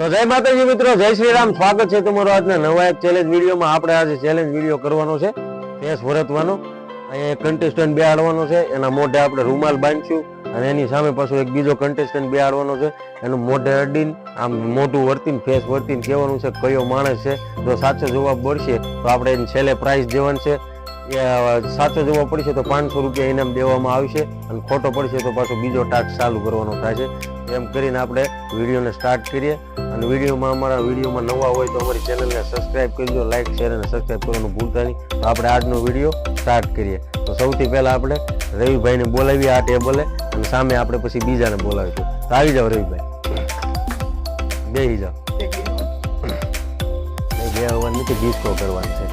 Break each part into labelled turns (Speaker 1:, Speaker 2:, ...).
Speaker 1: તો જય માતાજી મિત્રો, જય શ્રી રામ સ્વાગત છે તમારો આજના નવા એક ચેલેન્જ વિડીયોમાં. આપણે આજે ચેલેન્જ વીડિયો કરવાનો છે ફેસ વરતવાનો. અહીંયા એક કન્ટેસ્ટન્ટ બેહાડવાનો છે, એના મોઢે આપણે રૂમાલ બાંધશું અને એની સામે પાછો એક બીજો કન્ટેસ્ટન્ટ બેહાડવાનો છે. એનું મોઢે અડીને, આમ મોઢું વર્તીને ફેસ વર્તીને કહેવાનું છે, કયો માણસ છે. જો સાચો જવાબ મળશે, તો આપણે એને છેલ્લે પ્રાઇઝ દેવાનું છે. સાચો જવાબ પડશે તો પાંચસો રૂપિયા ઇનામ દેવામાં આવશે અને ખોટો પડશે તો પાછો બીજો ટાસ્ક ચાલુ કરવાનો થશે. એમ કરીને આપણે વિડીયોને સ્ટાર્ટ કરીએ. અને વિડીયોમાં અમારા વિડીયોમાં નવા હોય તો અમારી ચેનલને સબસ્ક્રાઇબ કરજો લાઇક શેર અને સબસ્ક્રાઈબ કરવાનું ભૂલતા નહીં. તો આપણે આજનો વીડિયો સ્ટાર્ટ કરીએ. તો સૌથી પહેલાં આપણે રવિભાઈને બોલાવીએ આ ટેબલે અને સામે આપણે પછી બીજાને બોલાવીશું. તો આવી જાઓ રવિભાઈ. બે જાઓ. બે આવવાનું નથી ડિસ્કો કરવાની છે.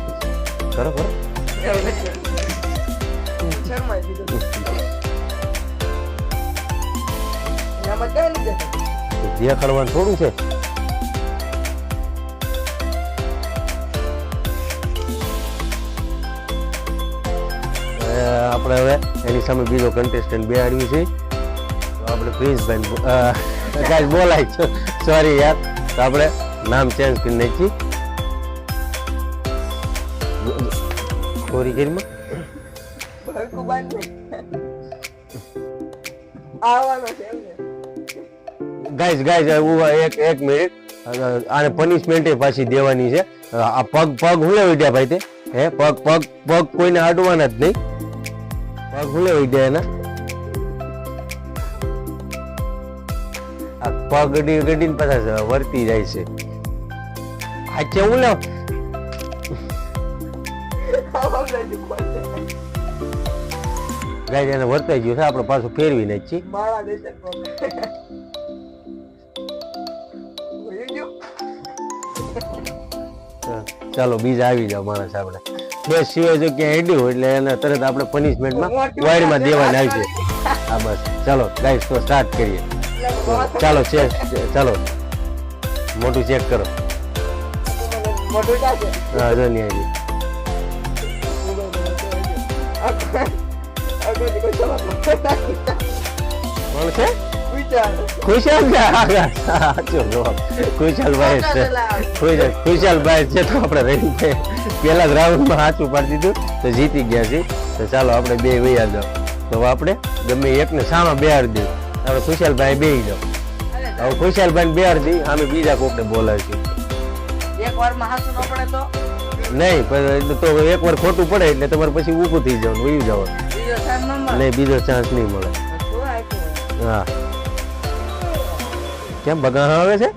Speaker 1: કરો કરો
Speaker 2: દેખાતું.
Speaker 1: દેખાડવાનું થોડું છે. આપણે હવે એની સામે બીજો કન્ટેસ્ટન્ટ બેહાડવી છે. આપણે પ્રિન્સભાઈ બોલાય સોરી યાર. તો આપણે નામ ચેન્જ કરી નાખી
Speaker 2: બાંધો. આવવાનો છે એમ
Speaker 1: ગાઈઝ ઊભા એક એક મિનિટ આને પનિશમેન્ટ પાછી દેવાની છે. આ પગ પગ હુલે વિદ્યા ભાઈ તે. હે પગ પગ પગ કોઈને અડવાના જ નહીં. પગ હુલે વિદ્યા એના. આ પગડી ગડીને પાછા વર્તી જાય છે. આ છે હું
Speaker 2: છે છે?
Speaker 1: ગાઈઝ એને વર્તાઈ ગયું છે આપણે પાછું ફેરવી
Speaker 2: નાખી?
Speaker 1: ચાલો બીજા આવી જાવ માણસ આપણે. બે સિવાય જો ક્યાં હેડ્યું હોય એટલે એને તરત આપણે પનિશમેન્ટમાં વાયરમાં દેવાના આવશે હા બસ. ચાલો ગાઈસ તો સ્ટાર્ટ કરીએ. ચાલો ચેક ચાલો. મોટું ચેક કરો.
Speaker 2: મોટું
Speaker 1: હા જો નહીં આવી છે. છે છે છે તો આપણે રહી ગયા. પહેલા રાઉન્ડમાં સાચું પાડી દીધું, તો જીતી ગયા છે તો ચાલો આપણે બે વૈયા જાઓ. તો આપણે ગમે એકને સામા બેહાડી દઈએ. આપણે ખુશાલભાઈ બેહી જાઓ. હવે ખુશાલભાઈ બેહાડી દઈ અમે બીજા કોકને બોલાવીશું.
Speaker 2: એક વારમાં હાથું ન પડે તો?
Speaker 1: નહીં પણ તો એક વાર ખોટું પડે એટલે તમારે પછી ઊભું થઈ જવાનું એવું જવાનું. નહીં બીજો ચાન્સ નહીં મળે? હા. કેમ બગાહા આવે છે?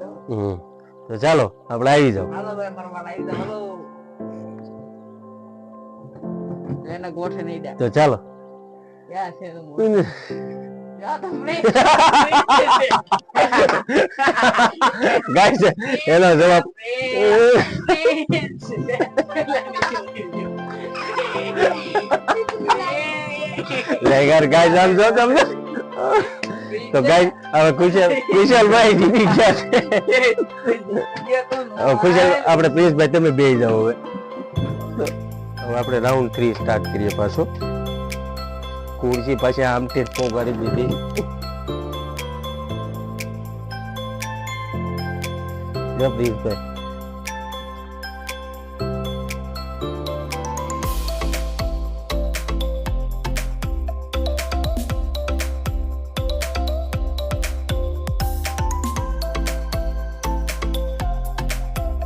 Speaker 2: તો.
Speaker 1: ચાલો આપણે આવી
Speaker 2: દે.
Speaker 1: તો ચાલો.
Speaker 2: ક્યાં છે? એનું મોઢું? જા તમે.
Speaker 1: ગાય છે એનો જવાબ લે યાર ગાય જામ જો તમને તો ગાય હવે કુશલ ખુશાલભાઈ જીતી ગયા છે કુશલ ખુશાલ આપણે પ્રિન્સભાઈ તમે બે જાઓ હવે હવે આપણે રાઉન્ડ થ્રી સ્ટાર્ટ કરીએ પાછો ખુરશી પછી આમથી જ કરી દીધી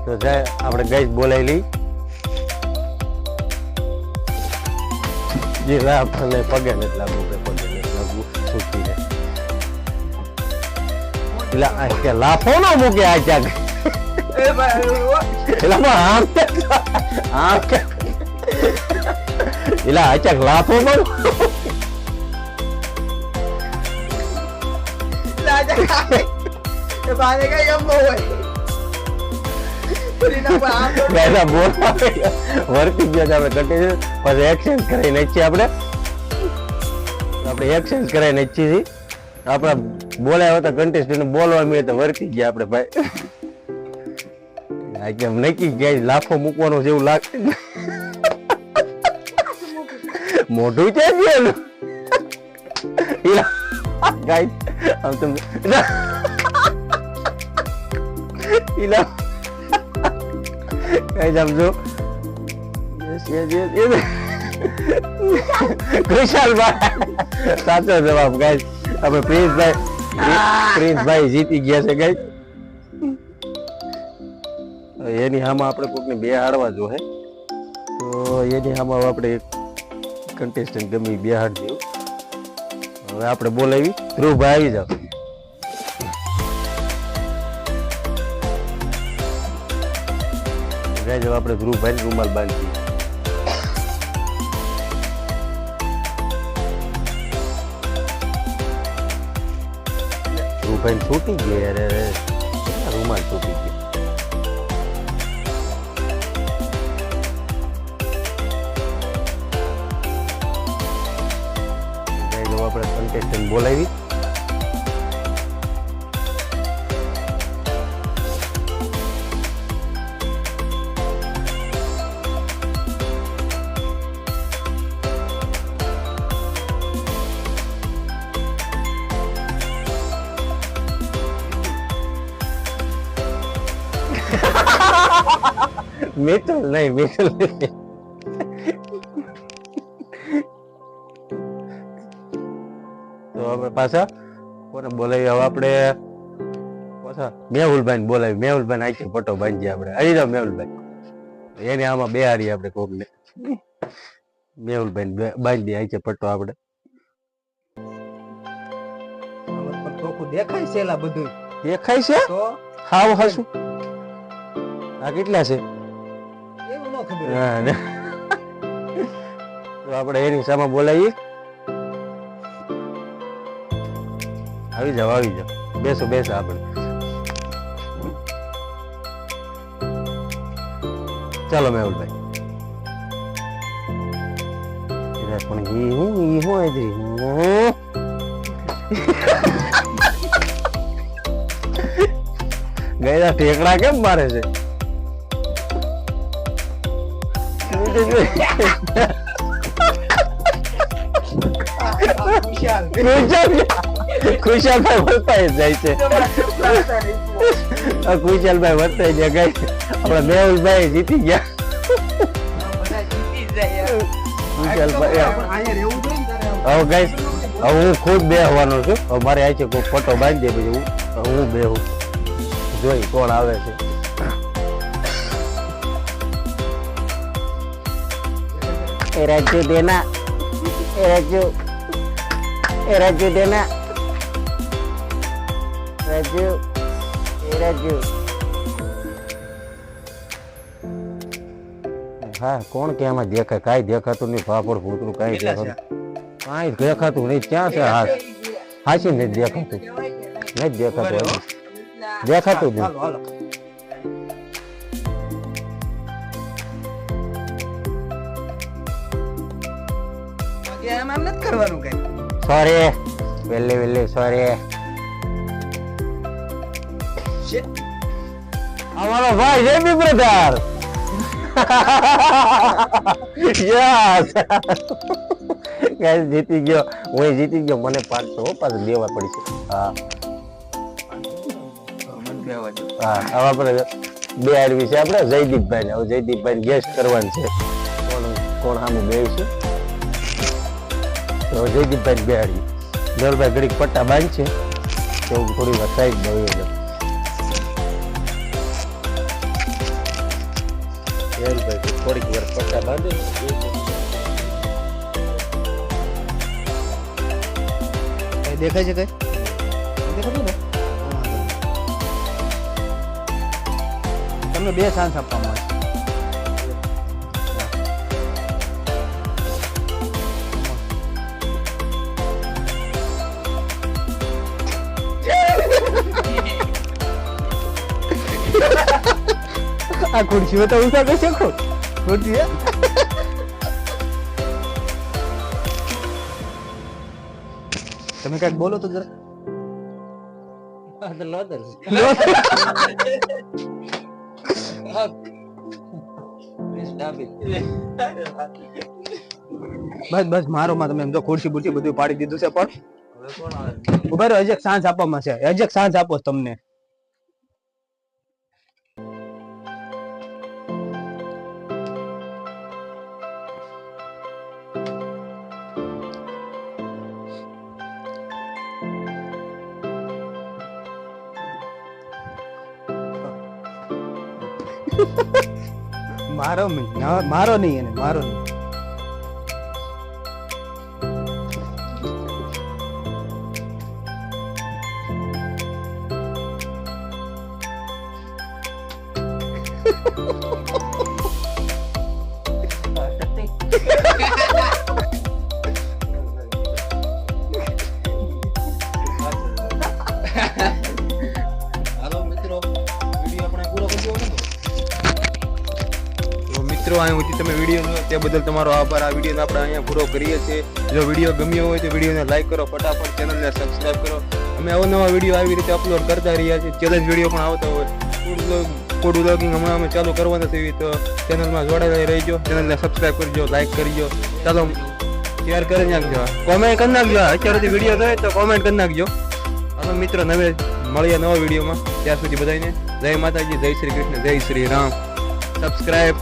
Speaker 1: જો જાય આપણે ગેસ બોલાવી જે આપણને પગે નથી લાગવું કે પગે નથી લાગવું જાય. એટલે આ કે લાફો ન મૂકે આ ક્યાંક. એટલે આમાં આમ આમ એટલે આ ક્યાંક લાફો પણ
Speaker 2: રાજા એ ભાઈને કઈ એમ હોય.
Speaker 1: પહેલા બોલાવે વર્તી ગયા આપણે કન્ટિન્યુ પછી એક્સચેન્જ કરાવી નાખીએ આપણે. આપણે એક્સચેન્જ કરાવી નાખીએ છીએ. આપણા બોલાવ્યા હતા કન્ટેસ્ટન્ટ બોલવા મળે તો વર્તી ગયા આપણે ભાઈ. કેમ નક્કી ગયા લાફો મૂકવાનો છે લાગતું મોઢું છે એનું. આમ તમે ઇલા ગાઈસ આમ જો યસ યસ યસ યસ કુશાલભાઈ. સાચો જવાબ ગાઈસ આપણે પ્રિન્સભાઈ પ્રિન્સભાઈ જીતી ગયા છે ગાઈસ એની હામાં આપણે કોકને બે હાડવા જો હે. તો એની હામાં આપણે એક કન્ટેસ્ટન્ટ ગમી બે હાડ જેવું હવે આપણે બોલાવી. ધ્રુવભાઈ આવી જાવ ગાઈસ હવે આપણે ધ્રુવભાઈ રૂમાલ બાંધી ધ્રુવભાઈ છૂટી ગયા અરે રૂમાલ છૂટી ગયા? આપણે કન્ટેસ્ટન્ટ બોલાવી. મિતુલ નહીં મિતુલ તો હવે પાછા? કોને બોલાવી? હવે આપણે પાછા મેહુલભાઈ ને બોલાવી. મેહુલભાઈ આખી પટ્ટો બાંધી આપણે. આવી જાઓ મેહુલભાઈ. એને આમાં બે હારી આપણે કોકને. મેહુલભાઈ બાંધી આખી પટ્ટો આપણે.
Speaker 3: દેખાય છે બધું
Speaker 1: દેખાય છે? હાવ હશું આ કેટલા છે?
Speaker 3: ન ખબર
Speaker 1: તો આપણે એની સામે બોલાવીએ. આવી જાવ આવી જાવ બેસો બેસો આપણે. ચાલો, મેહુલભાઈ. પણ ઈ હું એદરી હું? ગયેલા ઠેકડા કેમ મારે છે? ખુશાલભાઈ વર્તાઈ જાય છે ખુશાલભાઈ વર્તાઈ ગાય ગઈ આપણા મેહુલભાઈ જીતી ગયા
Speaker 2: જાય.
Speaker 1: હવે ગાઈસ હવે હું ખુદ બેહવાનો છું મારે આ છે ફોટો બાંધી દે પછી હું બેહું જોઈ કોણ આવે છે દેના એ રાજ્ય એ રાજ્ય દેના રાજ્ય એ રાજ્ય. હા કોણ કે આમાં દેખાય કાંઈ દેખાતું નહીં ફાફડ ફૂતરું કાંઈ દેખાતું કાંઈ દેખાતું નહીં ક્યાં છે? હાથ હાસી નથી દેખાતું. નથી દેખાતું. દેખાતું નહીં
Speaker 3: કરવાનું કઈ
Speaker 1: સોરી વેલી વેલી સોરી અમારો ભાઈ જેબી બ્રધર યસ ગાઈસ જીતી ગયો. હું જીતી ગયો. મને પાંચસો પાછું દેવા પડી છે. હા. હવે આપણે બે આડવી છે આપણે. જયદીપભાઈ ને હવે જયદીપભાઈ ગેસ્ટ કરવાનું છે. કોણ કોણ સામે બે છે? તો જયદીપભાઈ બે દોરભાઈ ઘડીક પટ્ટા બાંધ છે. તો થોડી વાર સાઈડ દઉં થોડીક વાર પટ્ટા બાંધે
Speaker 3: દેખાય છે કઈ? દેખાતું ને? તમને બે ચાન્સ આપવામાં આ ખુરશીઓ તો કઈ શીખો. ખુરશી તમે કંઈક બોલો તો જરા બસ બસ મારો માં તમે એમ તો ખુરશી બુરશી બધું પાડી દીધું છે પણ. ઊભા રહ્યો હજી સાંજ આપવામાં છે. હજી એક સાંજ આપો તમને. મારો મારો નહીં એને મારો નહીં.
Speaker 4: તમે વીડિયો તે બદલ તમારો આભાર. આ વિડીયોને આપણે અહીંયા પૂરો કરીએ છીએ. જો વીડિયો ગમ્યો હોય તો વિડીયોને લાઈક કરો, ફટાફટ ચેનલને સબસ્ક્રાઈબ કરો. અમે અવનવા વીડિયો આવી રીતે અપલોડ કરતા રહ્યા છીએ. ચેલેન્જ વીડિયો પણ આવતા હોય. ફૂડ બ્લોગિંગ હમણાં અમે ચાલુ કરવાના છીએ. તો ચેનલમાં જોડાયેલા રહીજો. ચેનલને સબસ્ક્રાઈબ કરજો લાઈક કરજો. ચાલો શેર કરી નાખજો. કોમેન્ટ કરી નાખજો. અત્યારેથી વીડિયો થાય તો કોમેન્ટ કરી નાખજો. અમે મિત્રો, નવે મળીએ નવા વિડીયોમાં ત્યાં સુધી બધાને જય માતાજી, જય શ્રી કૃષ્ણ, જય શ્રી રામ. સબસ્ક્રાઈબ